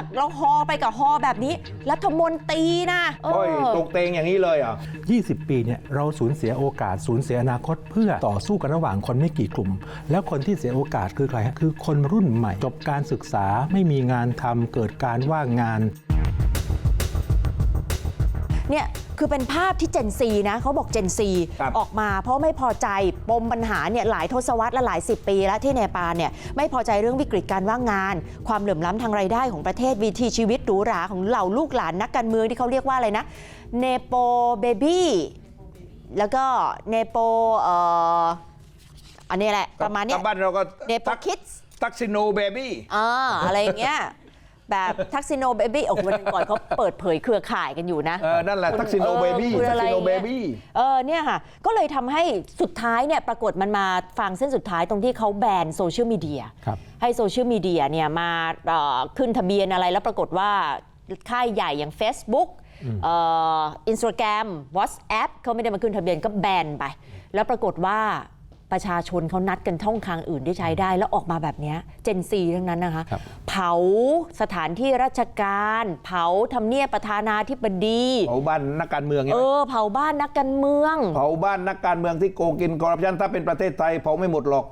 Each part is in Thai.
อกเราฮอไปกับฮอแบบนี้ รัฐมนตรีนะเอโอ้ยอตกเตงอย่างนี้เลยเหรอะ 20 ปีเนี่ยเราสูญเสียโอกาสสูญเสียอนาคตเพื่อต่อสู้กันระหว่างคนไม่กี่กลุ่ม แล้วคนที่เสียโอกาสคือใครฮะคือคนรุ่นใหม่ จบการศึกษาไม่มีงานทำเกิดการว่างงาน เนี่ยคือเป็นภาพที่เจนซีนะเขาบอกเจนซีครับออกมา เพราะไม่พอใจปมปัญหาเนี่ยหลายทศวรรษและหลายสิบปีแล้วที่เนปาลเนี่ยไม่พอใจเรื่องวิกฤตการว่างงาน ความเหลื่อมล้ำทางรายได้ของประเทศวิถีชีวิตหรูหราของเหล่าลูกหลานนักการเมืองที่เขาเรียกว่าอะไรนะเนโปเบบี้แล้วก็เนโปเอ่ออันนี้แหละประมาณเนี้ยกลับบ้านเราก็เนโปคิด ทักซิโนเบบี้ อ่าอะไรอย่างเงี้ย แบบทักซิโนเบบี้โอ้โหวันก่อนเขาเปิดเผยเครือข่ายกันอยู่นะ เออนั่นแหละคุณทักซิโนเบบี้เออคุณทัอะกไรซิโนเบเนี่ยบี้เออเนี่ยค่ะ ก็เลยทำให้สุดท้ายเนี่ยปรากฏมันมาฟังเส้นสุดท้ายตรงที่เขาแบนโซเชียลมีเดียครับให้โซเชียลมีเดียเนี่ยมาเอ่อขึ้นทะเบียนอะไรแล้วปรากฏว่าค่ายใหญ่อย่าง Facebook อินสตาแกรม WhatsApp เขาไม่ได้มาขึ้นทะเบียนก็แบนไป แล้วปรากฏว่า ประชาชนเขานัดกันท่องทางอื่นที่ใช้ได้ แล้วออกมาแบบเนี้เจนซีทั้งนั้นนะคะครับเผาสถานที่ราชการ เผาทำเนียบประธานาธิบดีเผาบ้านนักการเมืองเอเนี่ยอเผาบ้านนักการเมือง เผาบ้านนักการเมืองที่โกงกินคอร์รัปชันถ้าเป็นประเทศไทยเผาไม่หมดหรอก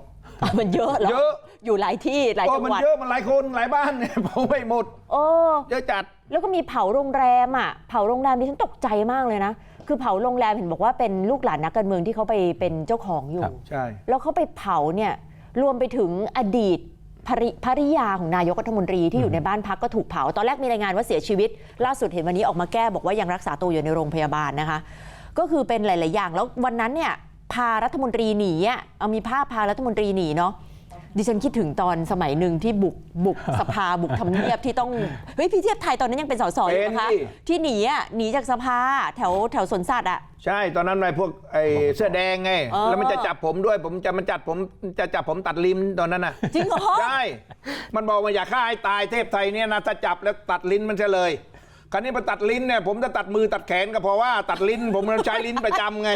มันเยอะเหรอเยอะอยู่หลายที่หลายก็จังมันหวัดเยอะมันหลายคนหลายบ้านเนี่ยเผาไม่หมดเออเยอะจัดแล้วก็มีเผาโรงแรมอะเผาโรงแรมที่ฉันตกใจมากเลยนะ คือเผาโรงแรมเห็นบอกว่าเป็นลูกหลานนักการเมืองที่เขาไปเป็นเจ้าของอยู่ครับใช่ แล้วเขาไปเผาเนี่ยรวมไปถึงอดีตภริภริยาของนายกรัฐมนตรีที่อยู่ในบ้านพักก็ถูกเผา ตอนแรกมีรายงานว่าเสียชีวิต ล่าสุดเห็นวันนี้ออกมาแก้บอกว่ายังรักษาตัวอยู่ในโรงพยาบาลนะคะ ก็คือเป็นหลาย ๆ อย่าง แล้ววันนั้นเนี่ยพารัฐมนตรีหนีอะเอามีภาพพารัฐมนตรีหนีเนาะ ดิฉันคิดถึงตอนสมัยหนึ่งที่บุกบุกสภาบุกทำเนียบที่ต้องเฮ้ยพี่เทียบไทยตอนนั้นยังเป็นสสอยู่นะคะ เป็นดิ ที่หนีอะหนีจากสภาแถวแถวสวนสัตว์อะ ใช่ตอนนั้นไอ้พวกไอ้เสื้อแดงไง เออ แล้วมันจะจับผมด้วย ผมจะมันจัดผมจะจับผมตัดลิ้นตอนนั้นน่ะจริงเหรอ ใช่ มันบอกมันอยากฆ่าให้ตายเทพไทยเนี่ยนะถ้าจับแล้วตัดลิ้นมันจะเลย คราวนี้มาตัดลิ้นเนี่ยผมจะตัดมือตัดแขนก็เพราะว่าตัดลิ้น ผมมันใช้ลิ้นประจำไง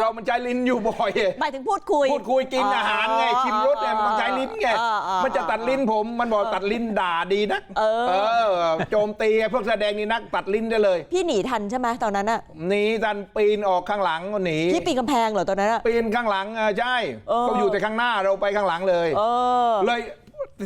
เรามันใช้ลิ้นอยู่บ่อยหมายถึงพูดคุย พูดคุยกินอาหารไงชิมรสเนี่ยมันต้องใช้ลิ้นไงเออเออมันจะตัดลิ้นผมมันบอกตัดลิ้นด่าดีนักเอออโจมตีไอ้พวกแสดงนี่นักตัดลิ้นได้เลย พี่หนีทันใช่ไหมตอนนั้นอะหนีทันปีนออกข้างหลังก็หนีพี่ปีนกำแพงเหรอตอนนั้นอะปีนข้างหลังอะใช่เออเขาอยู่แต่ข้างหน้าเราไปข้างหลังเลยเออเลย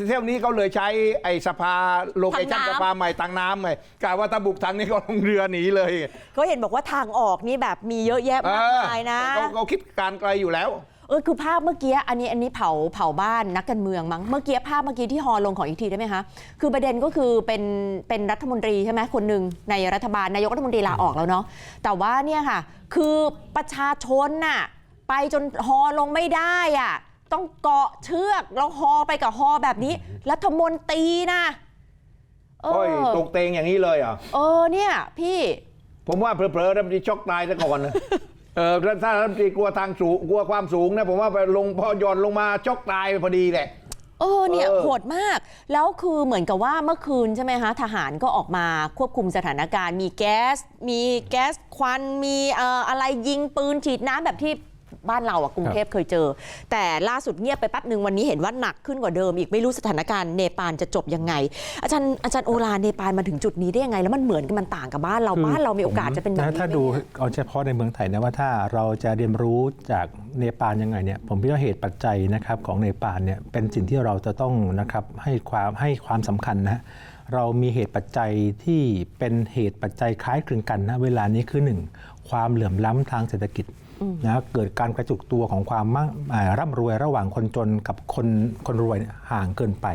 เที่ยวนี้เขาเลยใช้ไอ้สภาโลเคชั่นทางน้ำ สภาใหม่ทางน้ำไงกะว่าถ้าบุกทางนี้ก็ลงเรือหนีเลยเขาเห็นบอกว่าทางออกนี่แบบมีเยอะแยะมากมายนะ เออเขาเขาคิดการไกลอยู่แล้ว เออคือภาพเมื่อกี้อันนี้อันนี้เผาเผาบ้านนักการเมืองมั้งเมื่อกี้ภาพเมื่อกี้ที่ฮอลงของอีกทีได้ไหมคะคือประเด็นก็คือเป็นเป็นรัฐมนตรีใช่ไหมคนหนึ่งในรัฐบาลนายกรัฐมนตรีลาออกแล้วเนาะแต่ว่าเนี่ยค่ะ คือประชาชนน่ะไปจนฮอลงไม่ได้อะ ต้องเกาะเชือกแล้วฮอไปกับฮอแบบนี้รัฐมนตรีนะเอโอ้ยอตกเตงอย่างนี้เลยเหรอะ เออเนี่ย พี่ ผมว่าเผลอๆรัฐมนตรีช็อกตายซะก่อนนะ เออถ้าถ้ารัฐมนตรีกลัวทางสูงกลัวความสูงนะ ผมว่าไปลงพอหย่อนลงมาช็อกตายพอดีแหละ เออเนี่ยเออ โหดมาก แล้วคือเหมือนกับว่าเมื่อคืนใช่ไหมคะทหารก็ออกมาควบคุมสถานการณ์ มีแก๊ส มีแก๊สควันมีเอ่ออะไรยิงปืนฉีดน้ำแบบที่ บ้านเราอะกรุงเทพเคยเจอ แต่ล่าสุดเงียบไปแป๊บหนึ่งวันนี้เห็นว่าหนักขึ้นกว่าเดิมอีกไม่รู้สถานการณ์เนปาลจะจบยังไง อาจารย์อาจารย์โอลาเนปาลมาถึงจุดนี้ได้ยังไง แล้วมันเหมือนกันมันต่างกับบ้านเราคือบ้านเรามีโอกาสจะเป็นแบบนะนี้ถ้าไหมดูเนี่ยเอาเฉพาะในเมืองไทยนะว่าถ้าเราจะเรียนรู้จากเนปาลยังไงเนี่ยผมคิดว่าเหตุปัจจัยนะครับของเนปาลเนี่ยเป็นสิ่งที่เราจะต้องนะครับให้ความให้ความสำคัญนะ เรามีเหตุปัจจัยที่เป็นเหตุปัจจัยคล้ายคลึงกันนะเวลานี้คือหนึ่งความเหลื่อมล้ำทางเศรษฐกิจนะเกิดการกระจุกตัวของความมั่งอ่าร่ำรวยระหว่างคนจนกับคนคนรวยเนี่ยห่างเกินไป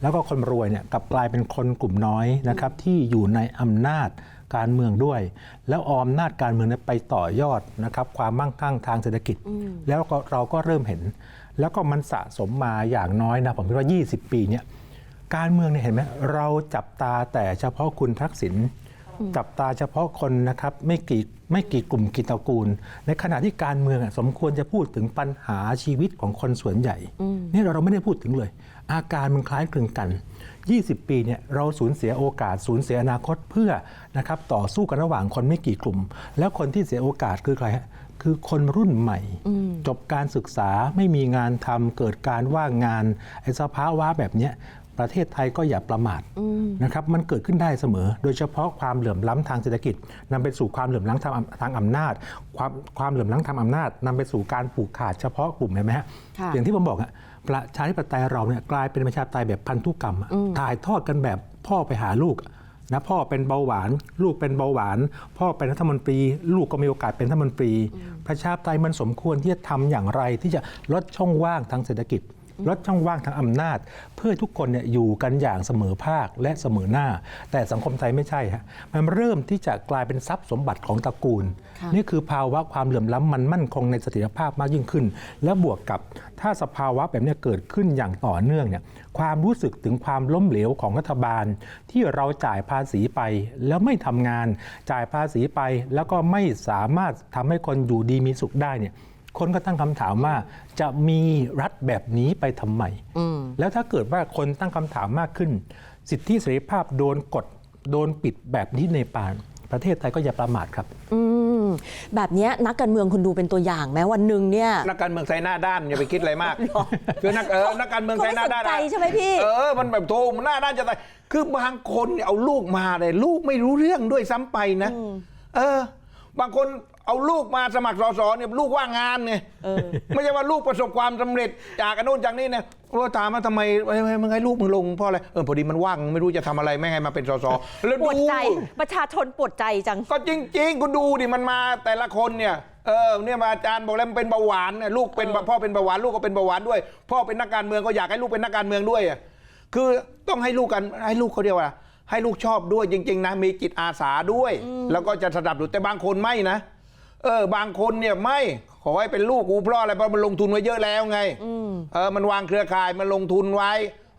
แล้วก็คนรวยเนี่ยกลับกลายเป็นคนกลุ่มน้อยนะครับที่อยู่ในอำนาจการเมืองด้วย แล้วเอาอำนาจการเมืองเนยไปต่อยอดนะครับความมั่งคั่งทางเศรษฐกิจ แล้วก็เราก็เริ่มเห็น แล้วก็มันสะสมมาอย่างน้อยนะผมคิดว่า 20 ปีเนี่ย การเมืองเนี่ยเห็นไหมเราจับตาแต่เฉพาะคุณทักษิณจับตาเฉพาะคนนะครับไม่กี่ไม่กี่กลุ่มกี่ตระกูล ในขณะที่การเมืองอะสมควรจะพูดถึงปัญหาชีวิตของคนส่วนใหญ่นี่เราไม่ได้พูดถึงเลย อาการมันคล้ายคลึงกัน 20 ปีเนี่ยเราสูญเสียโอกาสสูญเสียอนาคตเพื่อนะครับต่อสู้กันระหว่างคนไม่กี่กลุ่ม แล้วคนที่เสียโอกาสคือใครฮะคือคนรุ่นใหม่ จบการศึกษาไม่มีงานทำเกิดการว่างงานไอ้สภาวะแบบเนี้ย ประเทศไทยก็อย่าประมาทนะครับมันเกิดขึ้นได้เสมอ โดยเฉพาะความเหลื่อมล้ำทางเศรษฐกิจนำไปสู่ความเหลื่อมล้ำทางอำทางอำนาจ ความความเหลื่อมล้ำทางอำนาจนำไปสู่การผูกขาดเฉพาะกลุ่มเห็นไหมฮะค่ะอย่างที่ผมบอกอะประชาธิปไตยเราเนี่ยกลายเป็นประชาธิปไตยแบบพันธุกรรมอะถ่ายทอดกันแบบพ่อไปหาลูกอะนะพ่อเป็นเบาหวาน ลูกเป็นเบาหวาน พ่อเป็นรัฐมนตรี ลูกก็มีโอกาสเป็นรัฐมนตรี ประชาธิปไตยมันสมควรที่จะทำอย่างไรที่จะลดช่องว่างทางเศรษฐกิจ ลดช่องว่างทางอำนาจ เพื่อให้ทุกคนเนี่ยอยู่กันอย่างเสมอภาคและเสมอหน้า แต่สังคมไทยไม่ใช่ฮะมันเริ่มที่จะกลายเป็นทรัพย์สมบัติของตระกูลค่ะนี่คือภาวะความเหลื่อมล้ำมันมั่นคงในเสถียรภาพมากยิ่งขึ้น และบวกกับถ้าสภาวะแบบเนี้ยเกิดขึ้นอย่างต่อเนื่องเนี่ยความรู้สึกถึงความล้มเหลวของรัฐบาล ที่เราจ่ายภาษีไป แล้วไม่ทำงาน จ่ายภาษีไปแล้วก็ไม่สามารถทำให้คนอยู่ดีมีสุขได้เนี่ย คนก็ตั้งคำถามว่าจะมีรัฐแบบนี้ไปทำไมแล้วถ้าเกิดว่าคนตั้งคำถามมากขึ้น สิทธิเสรีภาพโดนกดโดนปิดแบบนี้ในปานประเทศไทยก็อย่าประมาทครับอืมแบบเนี้ยนักการเมืองคุณดูเป็นตัวอย่างไหมวันหนึ่งเนี่ยนักการเมืองใส่หน้าด้านอย่าไปคิดอะไรมากคือนักเออนักการเมืองใส่หน้าด้านเขาไม่สนใจใช่ไหมพี่เออมันแบบโทมหน้าด้านจะตายคือบางคนเนี่ยเอาลูกมาเลยลูกไม่รู้เรื่องด้วยซ้ำไปนะ เออ บางคน เอาลูกมาสมัครสสเนี่ยลูกว่างงานไงไม่ใช่ว่าลูกประสบความสำเร็จจากอันนู้นจากนี้เนี่ยว่าถามว่าทำไมเอ้ยมึงให้ลูกมึงลงเพราะอะไรเออพอดีมันว่างไม่รู้จะทำอะไรไม่ให้มาเป็นสสแล้วปวดดูใจประชาชนปวดใจจัง ก็จริง ๆ คุณดูดิมันมาแต่ละคนเนี่ยเออเนี่ยมาอาจารย์บอกแล้วมันเป็นเบาหวานเนี่ยลูกเป็นพ่อเป็นเบาหวานลูกก็เป็นเบาหวานด้วย พ่อเป็นนักการเมืองก็อยากให้ลูกเป็นนักการเมืองด้วยอะคือต้องให้ลูกกันให้ลูกเขาเรียกว่า ให้ลูกชอบด้วยจริง ๆ นะมีจิตอาสาด้วย แล้วก็จะสนับสนุนแต่บางคนไม่นะ เออบางคนเนี่ยไม่ขอให้เป็นลูกกูเพราะอะไรเพราะมันลงทุนไว้เยอะแล้วไงเออมันวางเครือข่ายมันลงทุนไว้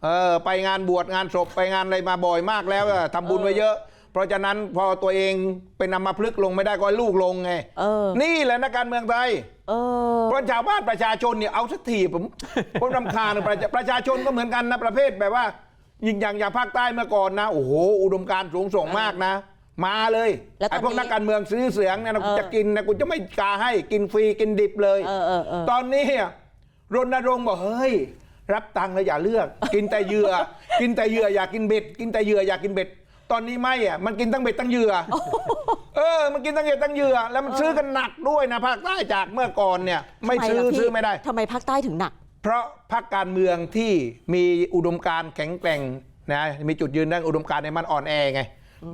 เออไปงานบวชงานศพไปงานอะไรมาบ่อยมากแล้วอะทำบุญไว้เยอะ เพราะฉะนั้นพอตัวเองเป็นนำมาพลึกษ์ลงไม่ได้ก็ให้ลูกลงไงเออนี่แหละนักการเมืองไทยเออเพราะชาวบ้านประชาชนเนี่ยเอาสักทีผมผมรำคาญประชาประชาชนก็เหมือนกันนะประเภทแบบว่า ยิงอย่างอย่างภาคใต้เมื่อก่อนนะโอ้โหอุดมการณ์สูงส่งมากนะ มาเลยแล้วตอนไอ้พวกนี้นักการเมืองซื้อเสียงเนี่ยนะเออจะกินนะกูจะไม่กาให้กินฟรีกินดิบเลยเออเออเออตอนนี้อะรณรงค์บอกเฮ้ย รับตังค์แล้วอย่าเลือก กินแต่เหยื่อ กินแต่เหยื่ออยากกินเบ็ด กินแต่เหยื่ออยากกินเบ็ด ตอนนี้ไม่อะมันกินทั้งเบ็ดทั้งเหยื่อเออ มันกินทั้งเบ็ดทั้งเหยื่อแล้วมันซื้อกันหนักด้วยนะภาคใต้จากเมื่อก่อนเนี่ย ไม่ทำซื้อล่ะพี่ซื้อไม่ได้ทำไมภาคใต้ถึงหนัก เพราะพรรคการเมืองที่มีอุดมการณ์แข็งแกร่งนะมีจุดยืนด้านอุดมการณ์เนี่ยมันอ่อนแอไง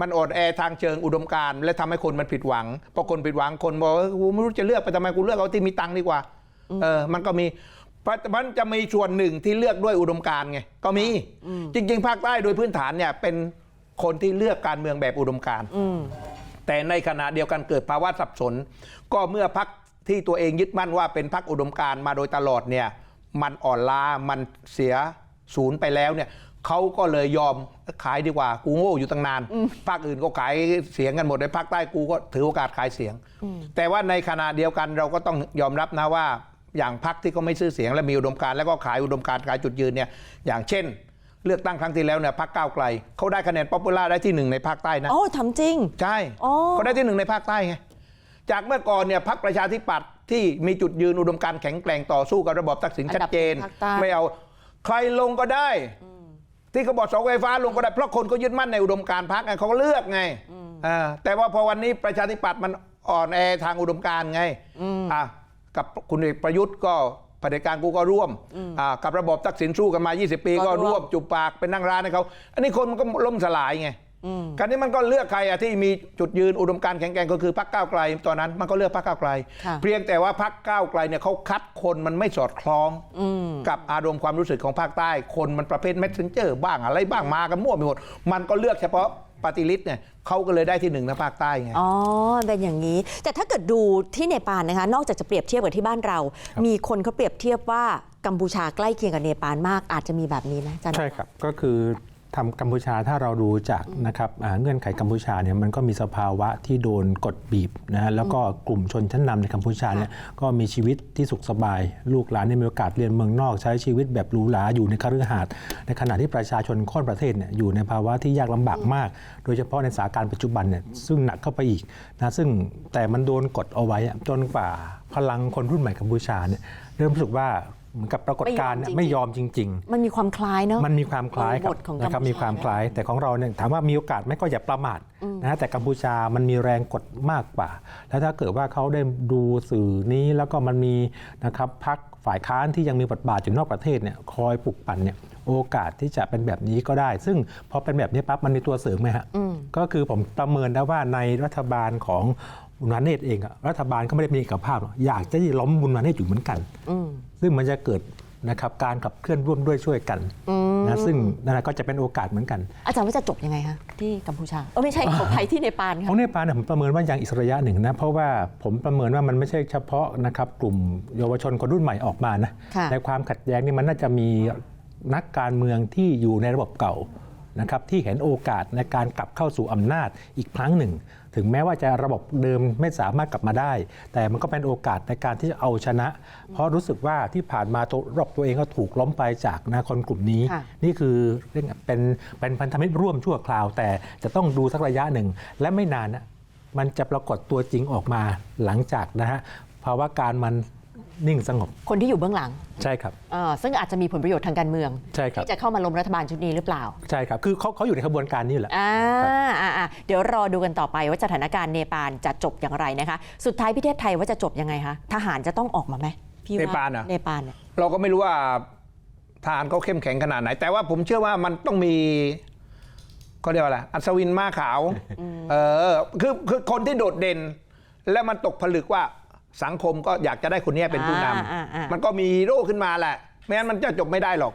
มันอ่อนแอทางเชิงอุดมการณ์และทำให้คนมันผิดหวังพอคนผิดหวังคนบอกว่ากูไม่รู้จะเลือกไปทำไมกูเลือกเอาที่มีตังค์ดีกว่าเออมันก็มีเพราะมันจะมีส่วนหนึ่งที่เลือกด้วยอุดมการณ์ไงก็มีจริง ๆ ภาคใต้โดยพื้นฐานเนี่ยเป็นคนที่เลือกการเมืองแบบอุดมการณ์แต่ในขณะเดียวกันเกิดภาวะสับสน ก็เมื่อพักที่ตัวเองยึดมั่นว่าเป็นพักอุดมการณ์มาโดยตลอดเนี่ย มันอ่อนล้ามันเสียศูนย์ไปแล้วเนี่ย เขาก็เลยยอมขายดีกว่า กูโง่อยู่ตั้งนาน ภาคอื่นก็ขายเสียงกันหมดในภาคใต้กูก็ถือโอกาสขายเสียง แต่ว่าในขณะเดียวกันเราก็ต้องยอมรับนะว่า อย่างพักที่เขาไม่ซื้อเสียงและมีอุดมการณ์แล้วก็ขายอุดมการณ์ขายจุดยืนเนี่ยอย่างเช่น เลือกตั้งครั้งที่แล้วเนี่ยพักก้าวไกลเขาได้คะแนนป๊อปปูล่าได้ที่หนึ่งในภาคใต้นะอ๋อทำจริงใช่อ๋อก็ได้ที่หนึ่งในภาคใต้ไงจากเมื่อก่อนเนี่ยพรรคประชาธิปัตย์ที่มีจุดยืนอุดมการณ์แข็งแกร่งต่อสู้กับระบอบทักษิณอันชัดัดบเจนภาคใต้ไม่เอาใครลงก็ได้ ที่เขาบอกเสาไฟฟ้าลงก็ได้เพราะคนก็ยึดมั่นในอุดมการณ์พรรคไงเขาก็เลือกไงอ่าแต่ว่าพอวันนี้ประชาธิปัตย์มันอ่อนแอทางอุดมการณ์ไงอะกับคุณเอกประยุทธ์ก็เผด็จการกูก็ร่วมอ่ากับระบอบทักษิณสู้กันมา 20 ปีก็ก็ร่ร่ววมมจุบปากเป็นนั่งร้านให้เขาอันนี้คนมันก็ล่มสลายไง คราวนี้มันก็เลือกใครอะที่มีจุดยืนอุดมการณ์แข็งแกร่งก็คือพรรคก้าวไกลตอนนั้นมันก็เลือกพรรคก้าวไกลค่ะเพียงแต่ว่าพรรคก้าวไกลเนี่ยเขาคัดคนมันไม่สอดคล้องกับอารมณ์ความรู้สึกของภาคใต้คนมันประเภทแมสเซนเจอร์บ้างอะไรบ้างมากันมั่วไปหมดมันก็เลือกเฉพาะปฏิริษเนี่ยเขาก็เลยได้ที่หนึ่งนะภาคใต้ไง อ๋อ เป็นอย่างนี้ แต่ถ้าเกิดดูที่เนปาลนะคะ นอกจากจะเปรียบเทียบกับที่บ้านเรา มีคนเขาเปรียบเทียบว่ากัมพูชาใกล้เคียงกับเนปาลมาก อาจจะมีแบบนี้ไหมอาจารย์ใช่ครับ ก็คือ ทำกัมพูชาถ้าเราดูจากนะครับอ่าเงื่อนไขกัมพูชาเนี่ยมันก็มีสภาวะที่โดนกดบีบนะฮะแล้วก็กลุ่มชนชั้นนำในกัมพูชาเนี่ยก็มีชีวิตที่สุขสบาย ลูกหลานได้มีโอกาสเรียนเมืองนอก ใช้ชีวิตแบบหรูหราอยู่ในคฤหาสน์ในขณะที่ประชาชนค่อนประเทศเนี่ยอยู่ในภาวะที่ยากลำบากมาก โดยเฉพาะในสถานการณ์ปัจจุบันเนี่ยซึ่งหนักเข้าไปอีกนะซึ่งแต่มันโดนกดเอาไว้อะจนกว่าพลังคนรุ่นใหม่กัมพูชาเนี่ยเริ่มรู้สึกว่า เหมือนกับปรากฏการณ์เนี่ยไม่ไม่ยยออมมจจริงริงมันมีความคล้ายเนอะๆมันมีความคล้ายครับบทของนะครับกัมพูชามีความคล้าย แต่ของเราเนี่ยถามว่ามีโอกาสไหมก็อย่าประมาทนะฮะแต่กัมพูชามันมีแรงกดมากกว่า แล้วถ้าเกิดว่าเขาได้ดูสื่อนี้แล้วก็มันมีนะครับพักฝ่ายค้านที่ยังมีบทบาทอยู่นอกประเทศเนี่ยคอยปลุกปั่นเนี่ยโอกาสที่จะเป็นแบบนี้ก็ได้ ซึ่งพอเป็นแบบนี้ปั๊บมันมีตัวเสริมไหมฮะก็คือผมประเมินได้ว่าในรัฐบาลของบุญมาเนตรเองอะรัฐบาลก็ไม่ได้มีเอกภาพหรอกอยากจะล้มบุญมาเนตรอยู่เหมือนกัน ซึ่งมันจะเกิดนะครับการขับเคลื่อนร่วมด้วยช่วยกันนะซึ่งนั่นนะก็จะเป็นโอกาสเหมือนกัน อาจารย์ว่าจะจบยังไงคะที่กัมพูชาเออไม่ใช่ของไทยที่เนปาลขค่ะองเนปาลเนี่ยผมประเมินว่ายังอีกระยะหนึ่งนะเพราะว่าผมประเมินว่ามันไม่ใช่เฉพาะนะครับกลุ่มเยาวชนคนรุ่นใหม่ออกมานะค่ะในความขัดแย้งนี่มันน่าจะมีนักการเมืองที่อยู่ในระบบเก่า นะครับที่เห็นโอกาสในการกลับเข้าสู่อำนาจอีกครั้งหนึ่ง ถึงแม้ว่าจะระบบเดิมไม่สามารถกลับมาได้ แต่มันก็เป็นโอกาสในการที่จะเอาชนะ เพราะรู้สึกว่าที่ผ่านมาตัวรอบตัวเองก็ถูกล้มไปจากนะคนกลุ่มนี้ค่ะนี่คือเรียกเป็นเป็นพันธมิตรร่วมชั่วคราว แต่จะต้องดูสักระยะหนึ่ง และไม่นานนะมันจะปรากฏตัวจริงออกมาหลังจากนะฮะภาวะการมัน นิ่งสงบ คนที่อยู่เบื้องหลังใช่ครับ เออซึ่งอาจจะมีผลประโยชน์ทางการเมือง ใช่ครับ ที่จะเข้ามาล้มรัฐบาลชุดนี้หรือเปล่า ใช่ครับ คือเขาเขาอยู่ในขบวนการนี้แหละ อ่าอ่าอ่าเดี๋ยวรอดูกันต่อไปว่าสถานการณ์เนปาลจะจบอย่างไรนะคะ สุดท้ายพี่เทพไทยว่าจะจบยังไงคะทหารจะต้องออกมาไหมพี่ว่เนปาลเหรอ เนปาลเนี่ย เราก็ไม่รู้ว่าทหารเขาเข้มแข็งขนาดไหน แต่ว่าผมเชื่อว่ามันต้องมีเขาเรียกว่าอะไรอัศวินม้าขาว เออคือคือคนที่โดดเด่น และมันตกผลึกว่า สังคมก็อยากจะได้คนเนี้ยเป็นผู้นอ่าอ่าอ่าำมันก็มีฮีโร่ขึ้นมาแหละไม่งั้นมันจะจบไม่ได้หรอก